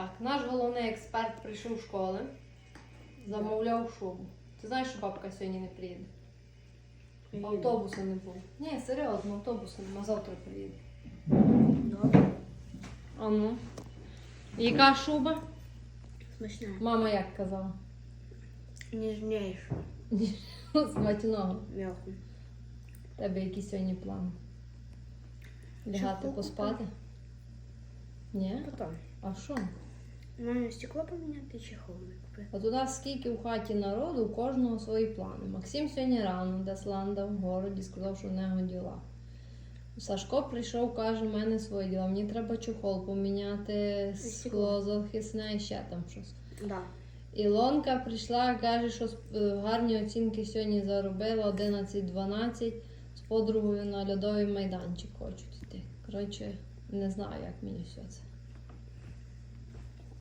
Так, наш головний експерт прийшов з школи, замовляв шубу. Ти знаєш, що бабка сьогодні не приїде? Автобуса не було. Ні, серйозно, автобуса нема, завтра приїде. Добре. А ну. Яка шуба? Смачне. Мама як казала? Ніжніше. Смачного. М'яко. У тебе які сьогодні плани? Лягати поспати? Ні? Потім. А що? Мамі стекло поміняти чи холодно купити? А туди скільки в хаті народу, у кожного свої плани. Максим сьогодні рано десь ландав в городі, сказав, що в нього діла. Сашко прийшов, каже, в мене свої діла. Мені треба чохол поміняти, скло захисне і ще там щось. Да. Ілонка прийшла, каже, що е, гарні оцінки сьогодні заробила 11-12 з подругою на льодовий майданчик хочуть йти. Коротше, не знаю, як мені все це.